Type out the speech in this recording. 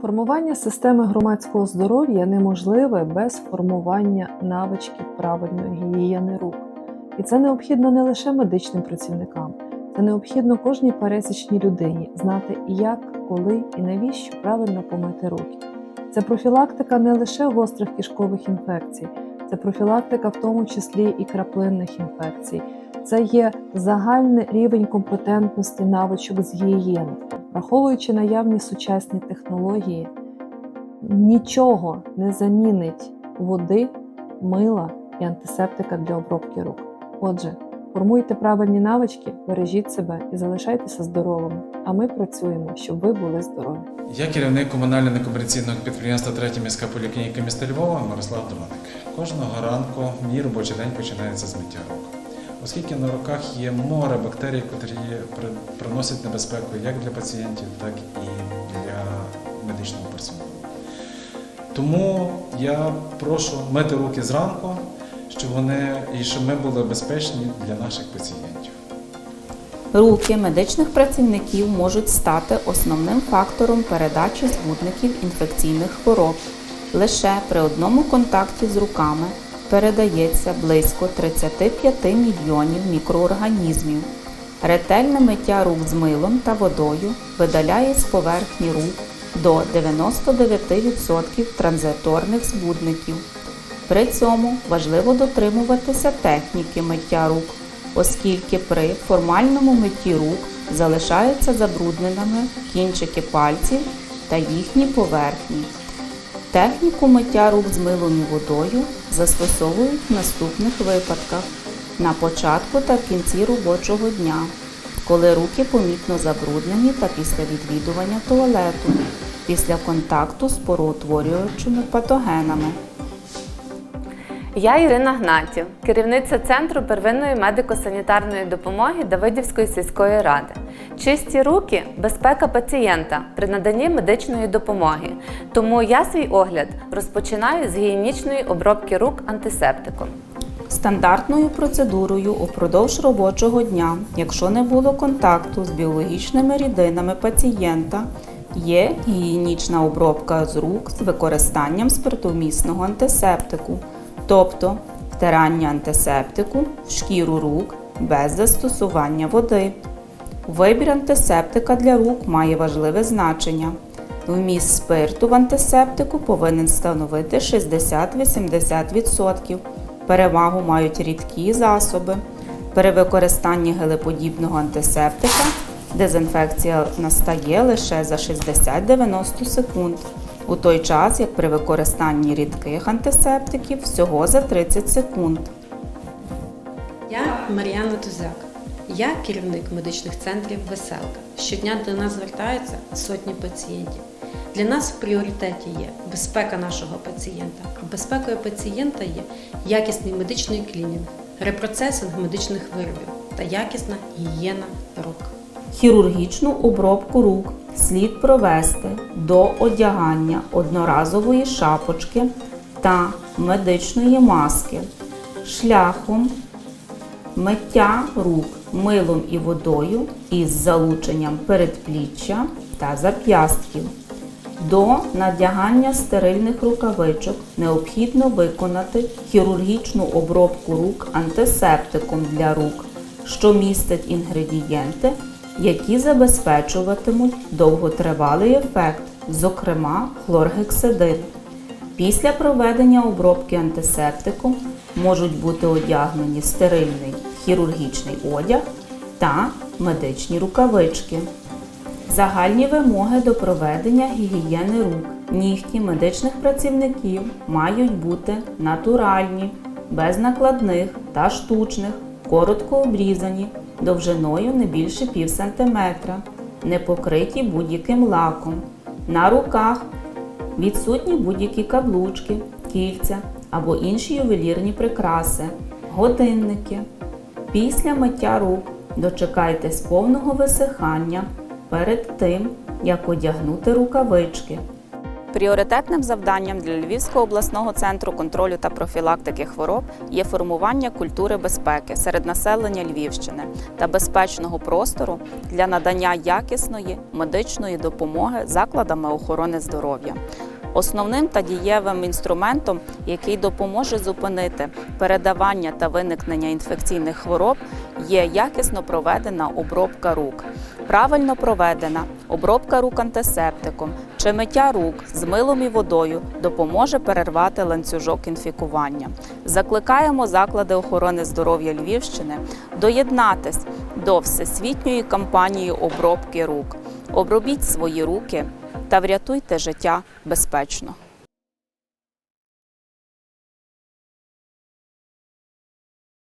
Формування системи громадського здоров'я неможливе без формування навичків правильної гігієни рук. І це необхідно не лише медичним працівникам, це необхідно кожній пересічній людині знати, як, коли і навіщо правильно помити руки. Це профілактика не лише гострих кишкових інфекцій, це профілактика в тому числі і краплинних інфекцій. Це є загальний рівень компетентності навичок з гігієни. Враховуючи наявні сучасні технології, нічого не замінить води, мила і антисептика для обробки рук. Отже, формуйте правильні навички, бережіть себе і залишайтеся здоровими. А ми працюємо, щоб ви були здорові. Я керівник комунального некомерційного підприємства Третя міська поліклініка міста Львова Мирослав Дроник. Кожного ранку мій робочий день починається з миття рук. Оскільки на руках є море бактерій, котрі при- приносять небезпеку як для пацієнтів, так і для медичного персоналу. Тому я прошу мити руки зранку, щоб вони і щоб ми були безпечні для наших пацієнтів. Руки медичних працівників можуть стати основним фактором передачі збудників інфекційних хвороб. Лише при одному контакті з руками передається близько 35 мільйонів мікроорганізмів. Ретельне миття рук з милом та водою видаляє з поверхні рук до 99% транзиторних збудників. При цьому важливо дотримуватися техніки миття рук, оскільки при формальному митті рук залишаються забрудненими кінчики пальців та їхні поверхні. Техніку миття рук з милом і водою застосовують в наступних випадках на початку та кінці робочого дня, коли руки помітно забруднені та після відвідування туалету, після контакту з пороутворюючими патогенами. Я Ірина Гнатів, керівниця Центру первинної медико-санітарної допомоги Давидівської сільської ради. Чисті руки безпека пацієнта при наданні медичної допомоги. Тому я свій огляд розпочинаю з гігієнічної обробки рук антисептиком. Стандартною процедурою упродовж робочого дня, якщо не було контакту з біологічними рідинами пацієнта, є гігієнічна обробка з рук з використанням спиртовмісного антисептику, тобто втирання антисептику в шкіру рук без застосування води. Вибір антисептика для рук має важливе значення. Вміст спирту в антисептику повинен становити 60-80%. Перевагу мають рідкі засоби. При використанні гелеподібного антисептика дезінфекція настає лише за 60-90 секунд, у той час як при використанні рідких антисептиків всього за 30 секунд. Я Мар'яна Тузяк. Я керівник медичних центрів Веселка. Щодня до нас звертаються сотні пацієнтів. Для нас в пріоритеті є безпека нашого пацієнта. А безпекою пацієнта є якісний медичний клінінг, репроцесинг медичних виробів та якісна гігієна рук. Хірургічну обробку рук слід провести до одягання одноразової шапочки та медичної маски шляхом миття рук милом і водою із залученням передпліччя та зап'ястків. До надягання стерильних рукавичок необхідно виконати хірургічну обробку рук антисептиком для рук, що містить інгредієнти, які забезпечуватимуть довготривалий ефект, зокрема хлоргексидин. Після проведення обробки антисептиком можуть бути одягнені стерильний хірургічний одяг та медичні рукавички. Загальні вимоги до проведення гігієни рук. Нігті медичних працівників мають бути натуральні, без накладних та штучних, коротко обрізані, довжиною не більше пів сантиметра, не покриті будь-яким лаком. На руках відсутні будь-які каблучки, кільця або інші ювелірні прикраси, годинники. Після миття рук дочекайтесь повного висихання перед тим, як одягнути рукавички. Пріоритетним завданням для Львівського обласного центру контролю та профілактики хвороб є формування культури безпеки серед населення Львівщини та безпечного простору для надання якісної медичної допомоги закладами охорони здоров'я. Основним та дієвим інструментом, який допоможе зупинити передавання та виникнення інфекційних хвороб, є якісно проведена обробка рук. Правильно проведена обробка рук антисептиком чи миття рук з милом і водою допоможе перервати ланцюжок інфікування. Закликаємо заклади охорони здоров'я Львівщини доєднатись до всесвітньої кампанії обробки рук. Обробіть свої руки та врятуйте життя безпечно.